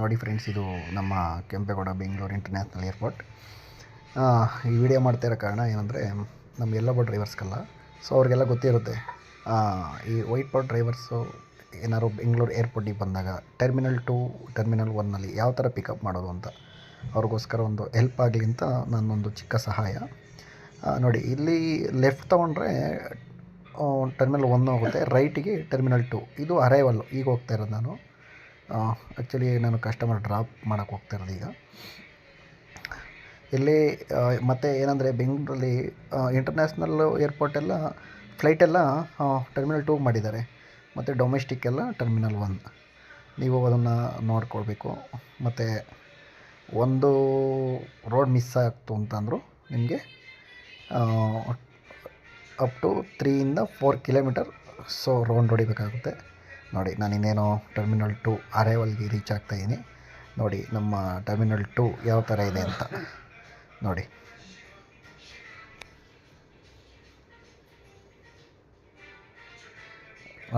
ನೋಡಿ ಫ್ರೆಂಡ್ಸ್, ಇದು ನಮ್ಮ ಕೆಂಪೇಗೌಡ ಬೆಂಗಳೂರು ಇಂಟರ್ನ್ಯಾಷನಲ್ ಏರ್ಪೋರ್ಟ್. ಈ ವಿಡಿಯೋ ಮಾಡ್ತಾ ಇರೋ ಕಾರಣ ಏನಂದರೆ ನಮ್ಮ ಎಲ್ಲೊಬ್ಬ ಡ್ರೈವರ್ಸ್ಗೆಲ್ಲ, ಸೊ ಅವ್ರಿಗೆಲ್ಲ ಗೊತ್ತಿರುತ್ತೆ ಈ ವೈಟ್ ಬಾರ್ಡ್ ಡ್ರೈವರ್ಸು ಏನಾದ್ರು ಬೆಂಗಳೂರು ಏರ್ಪೋರ್ಟಿಗೆ ಬಂದಾಗ ಟರ್ಮಿನಲ್ ಟು, ಟರ್ಮಿನಲ್ ಒನ್ನಲ್ಲಿ ಯಾವ ಥರ ಪಿಕಪ್ ಮಾಡೋದು ಅಂತ ಅವ್ರಿಗೋಸ್ಕರ ಒಂದು ಹೆಲ್ಪ್ ಆಗಲಿ ಅಂತ ನನ್ನೊಂದು ಚಿಕ್ಕ ಸಹಾಯ. ನೋಡಿ, ಇಲ್ಲಿ ಲೆಫ್ಟ್ ತೊಗೊಂಡ್ರೆ ಟರ್ಮಿನಲ್ ಒನ್ ಹೋಗುತ್ತೆ, ರೈಟಿಗೆ ಟರ್ಮಿನಲ್ ಟು. ಇದು ಅರೈವಲ್ಲು ಈಗ ಹೋಗ್ತಾ ಇರೋದು ನಾನು. ಆ್ಯಕ್ಚುಲಿ ನಾನು ಕಸ್ಟಮರ್ ಡ್ರಾಪ್ ಮಾಡೋಕ್ಕೆ ಹೋಗ್ತಾ ಇರೋದು ಈಗ. ಇಲ್ಲಿ ಮತ್ತು ಮತ್ತೆ ಏನಂದರೆ ಬೆಂಗಳೂರಲ್ಲಿ ಇಂಟರ್ನ್ಯಾಷನಲ್ ಏರ್ಪೋರ್ಟೆಲ್ಲ ಫ್ಲೈಟೆಲ್ಲ ಟರ್ಮಿನಲ್ ಟೂ ಮಾಡಿದ್ದಾರೆ. ಮತ್ತು ಡೊಮೆಸ್ಟಿಕ್ ಎಲ್ಲ ಟರ್ಮಿನಲ್ ಒನ್ ನೀವು ಅದನ್ನು ನೋಡ್ಕೊಳ್ಬೇಕು. ಮತ್ತು ಒಂದು ರೋಡ್ ಮಿಸ್ ಆಗ್ತು ಅಂತಂದರೂ ನಿಮಗೆ ಅಪ್ ಟು ತ್ರೀಯಿಂದ ಫೋರ್ ಕಿಲೋಮೀಟರ್ ಸೊ ರೌಂಡ್ ಹೊಡಿಬೇಕಾಗುತ್ತೆ. ನೋಡಿ, ನಾನು ಇನ್ನೇನು ಟರ್ಮಿನಲ್ ಟು ಅರೈವಲ್ಗೆ ರೀಚ್ ಆಗ್ತಾಯಿದ್ದೀನಿ ನೋಡಿ, ನಮ್ಮ ಟರ್ಮಿನಲ್ ಟು ಯಾವ ಥರ ಇದೆ ಅಂತ. ನೋಡಿ.